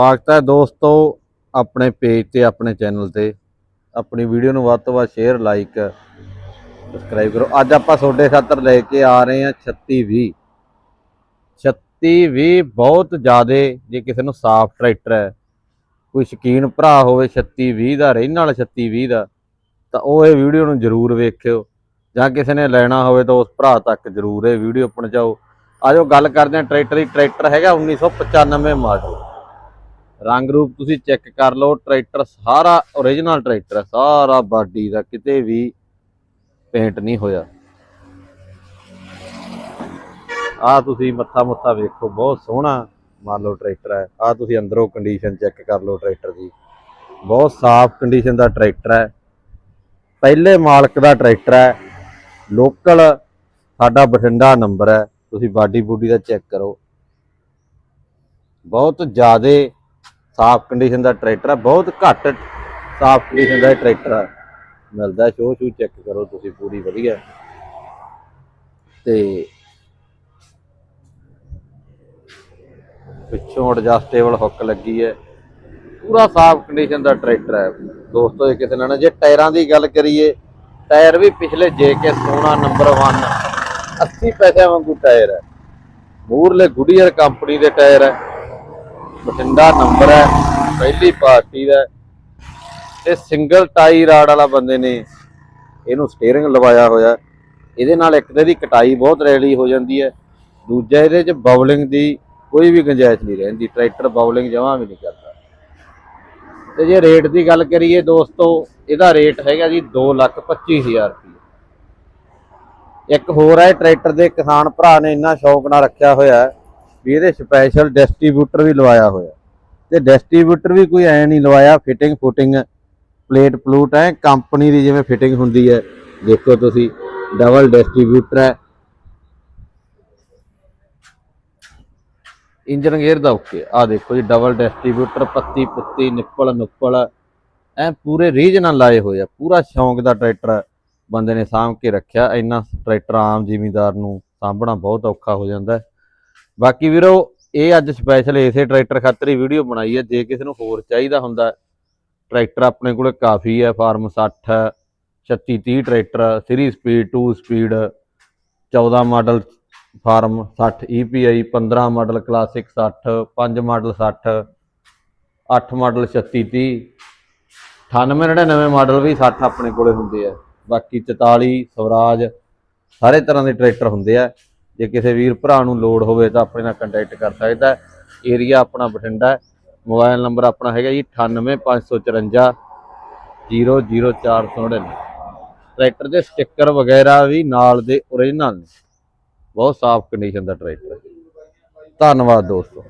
ਸਵਾਗਤ ਹੈ ਦੋਸਤੋ ਆਪਣੇ ਪੇਜ ਤੇ, ਆਪਣੇ ਚੈਨਲ ਤੇ। ਆਪਣੀ ਵੀਡੀਓ ਨੂੰ ਵੱਧ ਤੋਂ ਵੱਧ ਸ਼ੇਅਰ ਲਾਈਕ ਸਬਸਕ੍ਰਾਈਬ ਕਰੋ। ਅੱਜ ਆਪਾਂ ਤੁਹਾਡੇ ਖਾਤਰ ਲੈ ਕੇ ਆ ਰਹੇ ਹਾਂ 3620 3620 ਬਹੁਤ ਜ਼ਿਆਦੇ, ਜੇ ਕਿਸੇ ਨੂੰ ਸਾਫ਼ ਟਰੈਕਟਰ ਹੈ, ਕੋਈ ਸ਼ਕੀਨ ਭਰਾ ਹੋਵੇ 3620 ਦਾ, ਰਹਿਣ ਨਾਲ 3620 ਦਾ, ਤਾਂ ਉਹ ਇਹ ਵੀਡੀਓ ਨੂੰ ਜ਼ਰੂਰ ਵੇਖਿਓ। ਜਾਂ ਕਿਸੇ ਨੇ ਲੈਣਾ ਹੋਵੇ ਤਾਂ ਉਸ ਭਰਾ ਤੱਕ ਜ਼ਰੂਰ ਇਹ ਵੀਡੀਓ ਪਹੁੰਚਾਓ। ਆਜੋ ਗੱਲ ਕਰਦੇ ਹਾਂ ਟਰੈਕਟਰ ਦੀ ਟਰੈਕਟਰ ਹੈਗਾ 1995 ਮਾਡਲ ਰੰਗ ਰੂਪ ਤੁਸੀਂ ਚੈੱਕ ਕਰ ਲਓ, ਟਰੈਕਟਰ ਸਾਰਾ origignal ਟਰੈਕਟਰ ਹੈ, ਸਾਰਾ ਬਾਡੀ ਦਾ, ਕਿਤੇ ਵੀ ਪੇਂਟ ਨਹੀਂ ਹੋਇਆ। ਆ ਤੁਸੀਂ ਮੱਥਾ ਮੁੱਥਾ ਵੇਖੋ, ਬਹੁਤ ਸੋਹਣਾ ਮੰਨ ਲਓ ਟਰੈਕਟਰ ਹੈ। ਆ ਤੁਸੀਂ ਅੰਦਰੋਂ ਕੰਡੀਸ਼ਨ ਚੈੱਕ ਕਰ ਲਓ ਟਰੈਕਟਰ ਦੀ। ਬਹੁਤ ਸਾਫ਼ ਕੰਡੀਸ਼ਨ ਦਾ ਟਰੈਕਟਰ ਹੈ। ਪਹਿਲੇ ਮਾਲਕ ਦਾ ਟਰੈਕਟਰ ਹੈ। ਲੋਕਲ ਸਾਡਾ ਬਠਿੰਡਾ ਨੰਬਰ ਹੈ। ਤੁਸੀਂ ਬਾਡੀ ਬੂਡੀ ਦਾ ਚੈੱਕ ਕਰੋ। ਬਹੁਤ ਜ਼ਿਆਦੇ ਸਾਫ਼ ਕੰਡੀਸ਼ਨ ਦਾ ਟਰੈਕਟਰ ਹੈ ਬਹੁਤ ਘੱਟ ਸਾਫ਼ ਕੰਡੀਸ਼ਨ ਦਾ ਇਹ ਟਰੈਕਟਰ ਹੈ ਮਿਲਦਾ ਸ਼ੋ ਸ਼ੂ ਚੈੱਕ ਕਰੋ ਤੁਸੀਂ, ਪੂਰੀ ਵਧੀਆ। ਤੇ ਪਿੱਛੋਂ ਐਡਜਸਟੇਬਲ ਹੁੱਕ ਲੱਗੀ ਹੈ। ਪੂਰਾ ਸਾਫ਼ ਕੰਡੀਸ਼ਨ ਦਾ ਟਰੈਕਟਰ ਹੈ ਦੋਸਤੋ, ਇਹ ਕਿਸੇ ਨਾਲ ਜੇ ਟਾਇਰਾਂ ਦੀ ਗੱਲ ਕਰੀਏ, ਟਾਇਰ ਵੀ ਪਿਛਲੇ ਕੇ ਸੋਨਾ ਨੰਬਰ 1 80 ਪੈਸੇ ਵਾਂਗੂ ਟਾਇਰ ਹੈ ਮੂਰਲੇ ਗੁਡੀਅਰ ਕੰਪਨੀ ਦੇ ਟਾਇਰ ਹੈ ਬਠਿੰਡਾ ਨੰਬਰ ਹੈ, ਪਹਿਲੀ ਪਾਰਟੀ ਦਾ ਇਹ ਸਿੰਗਲ ਟਾਈ ਰਾਡ ਵਾਲਾ ਬੰਦੇ ਨੇ ਇਹਨੂੰ ਸਟੀਅਰਿੰਗ ਲਵਾਇਆ ਹੋਇਆ ਇਹਦੇ ਨਾਲ ਇੱਕ ਤਾਂ ਇਹਦੀ ਕਟਾਈ ਬਹੁਤ ਰੈਲੀ ਹੋ ਜਾਂਦੀ ਹੈ। ਦੂਜਾ ਇਹਦੇ 'ਚ ਬਾਉਲਿੰਗ ਦੀ ਕੋਈ ਵੀ ਗੁੰਜਾਇਸ਼ ਨਹੀਂ ਰਹਿੰਦੀ ਟਰੈਕਟਰ ਬਾਉਲਿੰਗ ਜਮਾਂ ਵੀ ਨਹੀਂ ਕਰਦਾ। ਤੇ ਜੇ ਰੇਟ ਦੀ ਗੱਲ ਕਰੀਏ ਦੋਸਤੋ, ਇਹਦਾ ਰੇਟ ਹੈਗਾ ਜੀ 225000 ਰੁਪਏ ਇੱਕ ਹੋਰ ਹੈ ਟਰੈਕਟਰ ਦੇ ਕਿਸਾਨ ਭਰਾ ਨੇ ਇੰਨਾ ਸ਼ੌਕ ਨਾਲ ਰੱਖਿਆ ਹੋਇਆ ਹੈ। ਵੀ ਇਹਦੇ ਸਪੈਸ਼ਲ ਡਿਸਟ੍ਰੀਬਿਊਟਰ ਵੀ ਲਵਾਇਆ ਹੋਇਆ। ਤੇ ਡਿਸਟ੍ਰੀਬਿਊਟਰ ਵੀ ਕੋਈ ਐ ਨਹੀਂ ਲਵਾਇਆ ਫਿਟਿੰਗ ਫੁਟਿੰਗ ਪਲੇਟ ਪਲੂਟ ਹੈ ਕੰਪਨੀ ਦੀ ਜਿਵੇਂ ਫਿਟਿੰਗ ਹੁੰਦੀ ਹੈ। ਦੇਖੋ ਤੁਸੀਂ ਡਬਲ ਡਿਸਟ੍ਰੀਬਿਊਟਰ ਹੈ। ਇੰਜਨ ਗੇਅਰ ਦਾ ਓਕੇ ਆ ਦੇਖੋ ਜੀ ਡਬਲ ਡਿਸਟ੍ਰੀਬਿਊਟਰ ਪੱਤੀ ਪੁੱਤੀ ਨਿੱਪਲ ਨੁੱਪਲ ਐ ਪੂਰੇ ਰੀਜ ਨਾਲ ਲਾਏ ਹੋਏ ਆ। ਪੂਰਾ ਸ਼ੌਂਕ ਦਾ ਟਰੈਕਟਰ ਬੰਦੇ ਨੇ ਸਾਂਭ ਕੇ ਰੱਖਿਆ। ਇੰਨਾ ਟਰੈਕਟਰ ਆਮ ਜ਼ਿਮੀਂਦਾਰ ਨੂੰ ਸਾਂਭਣਾ ਬਹੁਤ ਔਖਾ ਹੋ ਜਾਂਦਾ ਹੈ। ਬਾਕੀ ਵੀਰੋ, ਇਹ ਅੱਜ ਸਪੈਸ਼ਲ ਇਸੇ ਟਰੈਕਟਰ ਖਾਤਰ ਹੀ ਵੀਡੀਓ ਬਣਾਈ ਹੈ, ਜੇ ਕਿਸੇ ਨੂੰ ਹੋਰ ਚਾਹੀਦਾ ਹੁੰਦਾ ਟਰੈਕਟਰ ਆਪਣੇ ਕੋਲੇ ਕਾਫੀ ਹੈ farm 60 36 30 tractor 3 speed 2 speed 14 model farm 60 EPI 15 model classic 60 5 model 60 8 model 36 30 98 99 model ਵੀ 60 ਆਪਣੇ ਕੋਲੇ ਹੁੰਦੇ ਆ। ਬਾਕੀ 44 ਸਵਰਾਜ, ਸਾਰੇ ਤਰ੍ਹਾਂ ਦੇ ਟਰੈਕਟਰ ਹੁੰਦੇ ਆ। ਜੇ ਕਿਸੇ ਵੀਰ ਭਰਾ ਨੂੰ ਲੋੜ ਹੋਵੇ ਤਾਂ ਆਪਣੇ ਨਾਲ ਕੰਟੈਕਟ ਕਰ ਸਕਦਾ ਏਰੀਆ ਆਪਣਾ ਬਠਿੰਡਾ ਮੋਬਾਈਲ ਨੰਬਰ ਆਪਣਾ ਹੈਗਾ ਜੀ 98554 00499 ਟਰੈਕਟਰ ਦੇ ਸਟicker ਵਗੈਰਾ ਵੀ ਨਾਲ ਦੇ ਓਰੀਜਨਲ ਨੇ। ਬਹੁਤ ਸਾਫ਼ ਕੰਡੀਸ਼ਨ ਦਾ ਟਰੈਕਟਰ ਹੈ। ਧੰਨਵਾਦ ਦੋਸਤੋ।